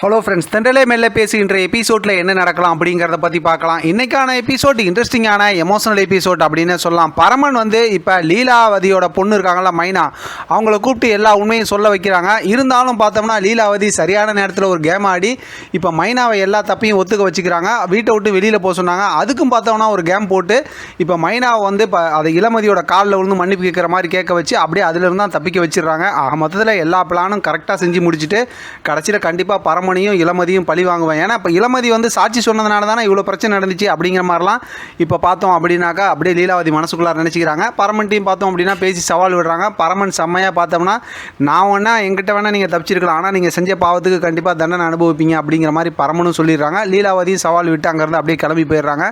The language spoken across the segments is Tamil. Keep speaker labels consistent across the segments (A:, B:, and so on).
A: ஹலோ ஃப்ரெண்ட்ஸ் தென்றலே மெல்ல பேசுகின்ற எபிசோடில் என்ன நடக்கலாம் அப்படிங்கிறத பற்றி பார்க்கலாம். இன்றைக்கான எபிசோட் இன்ட்ரெஸ்டிங்கான எமோஷனல் எபிசோட் அப்படின்னு சொல்லலாம். பரமன் வந்து இப்போ லீலாவதியோட பொண்ணு இருக்காங்களா மைனா. அவங்கள கூப்பிட்டு எல்லா உண்மையும் சொல்ல வைக்கிறாங்க. இருந்தாலும் பார்த்தோம்னா லீலாவதி சரியான நேரத்தில் ஒரு கேம் ஆடி இப்போ மைனாவை எல்லா தப்பையும் ஒத்துக்க வச்சுக்கிறாங்க. வீட்டை விட்டு வெளியில் போக சொன்னாங்க. அதுக்கும் பார்த்தோம்னா ஒரு கேம் போட்டு இப்போ மைனாவை வந்து இப்போ அதை இளமதியோட காலில் விழுந்து மன்னிப்பு கேட்குற மாதிரி கேட்க வச்சு அப்படியே அதிலிருந்து தான் தப்பிக்க வச்சிடுறாங்க. ஆக மொத்தத்தில் எல்லா பிளானும் கரெக்டாக செஞ்சு முடிச்சுட்டு கடைசியில் கண்டிப்பாக பரமனையும் இளமதியும் பழி வாங்குவேன். ஏன்னா இப்போ இளமதி வந்து சாட்சி சொன்னதுனால தானே இவ்வளோ பிரச்சனை நடந்துச்சு அப்படிங்கிற மாதிரிலாம் இப்போ பார்த்தோம் அப்படின்னாக்கா அப்படியே லீலாவதி மனசுக்குள்ளார நினச்சிக்கிறாங்க. பரமன்ட்டையும் பார்த்தோம் அப்படின்னா பேசி சவால் விடுறாங்க. பரமன் செம்மையாக பார்த்தோம்னா நான் வேணா எங்கிட்ட வேணால் நீங்கள் தப்பிச்சிருக்கலாம். ஆனால் நீங்கள் செஞ்ச பாவத்துக்கு கண்டிப்பாக தண்டனை அனுபவிப்பீங்க அப்படிங்கிற மாதிரி பரமனும் சொல்லிடுறாங்க. லீலாவதியும் சவால் விட்டு அங்கேருந்து அப்படியே கிளம்பி போயிடுறாங்க.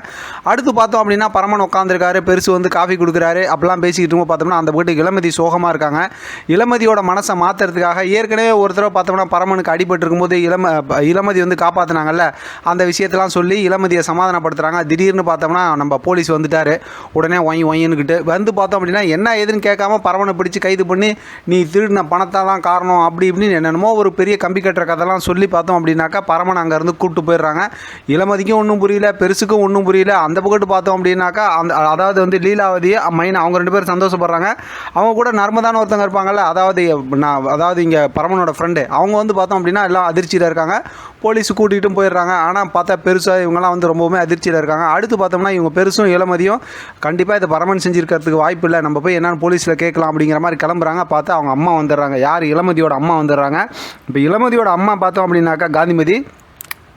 A: அடுத்து பார்த்தோம் அப்படின்னா பரமன் உட்காந்துருக்காரு பெருசு வந்து காஃபி கொடுக்குறாரு. அப்படிலாம் பேசிக்கிட்டு இருக்கும் பார்த்தோம்னா அந்த வீட்டு இளமதி சோகமாக இருக்காங்க. இளமதியோட மனசை மாற்றுறதுக்காக ஏற்கனவே ஒரு தடவை பார்த்தோம்னா பரமனுக்கு அடிபட்டு இருக்கும்போது இளம இளமதி வந்து காப்பாற்றினாங்கல்ல அந்த விஷயத்தெல்லாம் சொல்லி இளமதியை சமாதானப்படுத்துகிறாங்க திடீர்னு பார்த்தோம்னா நம்ம போலீஸ் வந்துட்டார். உடனே ஒய் ஒயின்னுக்கிட்டு வந்து பார்த்தோம் அப்படின்னா என்ன ஏதுன்னு கேட்காம பரவனை பிடிச்சி கைது பண்ணி நீ திருடின பணத்தை தான் காரணம் அப்படி இப்படின்னு என்னென்னமோ ஒரு பெரிய கம்பி கட்டுற கதைலாம் சொல்லி பார்த்தோம் அப்படின்னாக்கா பரமன் அங்கேருந்து கூப்பிட்டு போயிடுறாங்க. இளமதிக்கும் ஒன்றும் புரியல பெருசுக்கும் ஒன்றும் புரியல. அந்த பக்கத்து பார்த்தோம் அப்படின்னாக்கா அந்த அதாவது வந்து லீலாவதி மைனா அவங்க ரெண்டு பேரும் சந்தோஷப்படுறாங்க. அவங்க கூட நர்மதான ஒருத்தங்க இருப்பாங்கல்ல அதாவது நான் அதாவது இங்கே பரமனோட ஃப்ரெண்டு அவங்க வந்து பார்த்தோம் அப்படின்னா எல்லாம் அதிர்ச்சியில் இருக்காங்க. போலீஸ் கூட்டிகிட்டும் போயிடுறாங்க. ஆனால் பார்த்தா பெருசாக இவங்கெல்லாம் வந்து ரொம்பவுமே அதிர்ச்சியில் இருக்காங்க. அடுத்து பார்த்தோம்னா இவங்க பெருசும் இளமதியும் கண்டிப்பாக இதை பரமன் செஞ்சுருக்கிறதுக்கு வாய்ப்பு இல்லை. நம்ம போய் என்னென்னு போலீஸில் கேட்கலாம் அப்படிங்கிற மாதிரி கிளம்புறாங்க. பார்த்தா அவங்க அம்மா வந்துடுறாங்க. யார்? இளமதியோட அம்மா வந்துடுறாங்க. இப்போ இளமதியோட அம்மா பார்த்தோம் அப்படின்னாக்கா காந்திமதி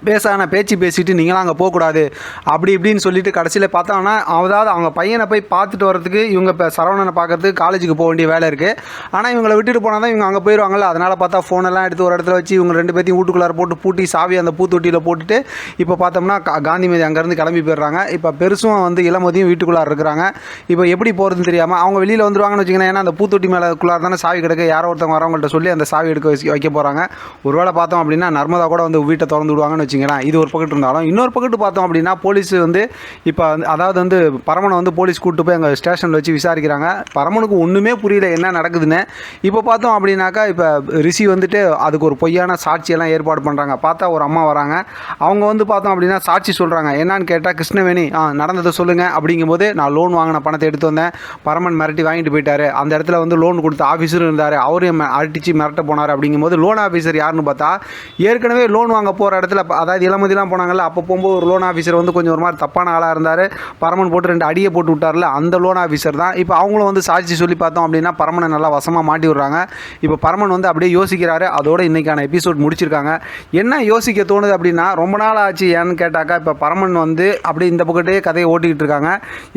A: பேசான பேச்சு பேசிட்டு நீங்களாம் அங்கே போகக்கூடாது. அப்படி இப்படின்னு சொல்லிட்டு கடைசியில் பார்த்தோன்னா அதாவது அவங்க பையனை போய் பார்த்துட்டு வரதுக்கு இவங்க இப்போ சரவணனை பார்க்கறதுக்கு காலேஜுக்கு போக வேண்டிய வேலை இருக்குது ஆனால் இவங்களை விட்டுட்டு போனால் தான் இவங்க அங்கே போயிடுவாங்கல்ல அதனால் பார்த்தா ஃபோனெல்லாம் எடுத்து ஒரு இடத்துல வச்சு இவங்க ரெண்டு பேர்த்தையும் வீட்டுக்குள்ளார போட்டு பூட்டி சாவி அந்த பூத்தொட்டியில் போட்டுட்டு இப்போ பார்த்தோம்னா கா- காந்திமதி அங்கேருந்து கிளம்பி போயிடுறாங்க. இப்போ பெருசும் வந்து இளமதியும் வீட்டுக்குள்ளார இருக்கிறாங்க. இப்போ எப்படி போகிறதுன்னு தெரியாமல் அவங்க வெளியில் வந்துருவாங்கன்னு வச்சுக்கோங்க ஏன்னா அந்த பூத்தொட்டி மேலே தானே சாவி கிடக்கு. யாரோ ஒருத்தவங்க வரவங்கள்ட்ட சொல்லி அந்த சாவி எடுக்க வைக்க போகிறாங்க ஒருவேளை பார்த்தோம் அப்படின்னா நர்மதா கூட வந்து வீட்டை திறந்து விடுவாங்கன்னு வச்சுங்களேன் இது ஒரு பக்கத்து இருந்தாலும் இன்னொரு பக்கத்து பார்த்தோம் அப்படின்னா போலீஸ் வந்து இப்போ வந்து அதாவது வந்து பரமனை வந்து போலீஸ் கூப்பிட்டு போய் அங்கே ஸ்டேஷனில் வச்சு விசாரிக்கிறாங்க. பரமனுக்கு ஒன்றுமே புரியல என்ன நடக்குதுன்னு. இப்போ பார்த்தோம் அப்படின்னாக்கா இப்போ ரிஷி வந்துட்டு அதுக்கு ஒரு பொய்யான சாட்சியெல்லாம் ஏற்பாடு பண்ணுறாங்க பார்த்தா ஒரு அம்மா வராங்க. அவங்க வந்து பார்த்தோம் அப்படின்னா சாட்சி சொல்கிறாங்க என்னன்னு கேட்டால் கிருஷ்ணவேணி ஆ நடந்ததை சொல்லுங்கள் அப்படிங்கும்போது நான் லோன் வாங்கின பணத்தை எடுத்து வந்தேன். பரமன் மிரட்டி வாங்கிட்டு போயிட்டாரு. அந்த இடத்துல வந்து லோன் கொடுத்த ஆஃபீஸரும் இருந்தார். அவரையும் ம- அடிச்சு மிரட்ட போனார் அப்படிங்கும்போது லோன் ஆஃபீஸர் யாருன்னு பார்த்தா ஏற்கனவே லோன் வாங்க போகிற இடத்துல அதாவது இளமதிலாம் போனாங்கல்ல அப்போ போகும்போது ஒரு லோன் ஆஃபீஸர் வந்து கொஞ்சம் ஒரு மாதிரி தப்பான ஆளாக இருந்தார். பரமன் போட்டு ரெண்டு அடியை போட்டு விட்டார்ல அந்த லோன் ஆஃபீஸர் தான். இப்போ அவங்களும் வந்து சாட்சி சொல்லி பார்த்தோம் அப்படின்னா பரமனை நல்லா வசமாக மாட்டி விடுறாங்க. இப்போ பரமன் வந்து அப்படியே யோசிக்கிறாரு. அதோட இன்னைக்கான எபிசோட் முடிச்சிருக்காங்க. என்ன யோசிக்க தோணுது அப்படின்னா ரொம்ப நாள் ஆச்சு ஏன்னு கேட்டாக்கா இப்போ பரமன் வந்து அப்படியே இந்த பக்கத்தே கதையை ஓட்டிக்கிட்டு இருக்காங்க.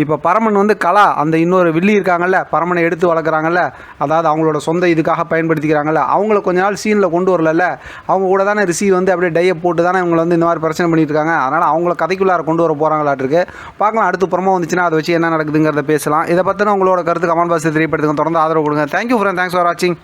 A: இப்போ பரமன் வந்து கலா அந்த இன்னொரு வில்லி இருக்காங்கல்ல பரமனை எடுத்து வளர்க்குறாங்கல்ல அதாவது அவங்களோட சொந்த இதுக்காக பயன்படுத்திக்கிறாங்கல்ல அவங்கள கொஞ்ச நாள் சீனில் கொண்டு வரல அவங்க கூட தானே ரிசீவ் வந்து அப்படியே டையை போட்டு தானே அவங்கள வந்து இந்த மாதிரி பிரச்சனை பண்ணிட்டு இருக்காங்க அதனால் அவங்கள கதைக்குள்ளார கொண்டு வர போகிறாங்களாட்டிருக்கு பார்க்கலாம் அடுத்து புறமா வந்துச்சுன்னா அதை வச்சு என்ன நடக்குதுங்கிறத பேசலாம். இதை பற்றின உங்களோட கருத்து கமெண்ட் பாக்ஸில் தெரியப்படுத்துங்க. தொடர்ந்து ஆதரவு கொடுங்க. தேங்க்யூ ஃப்ரெண்ட் தேங்க்ஸ் ஃபார் வாட்சிங்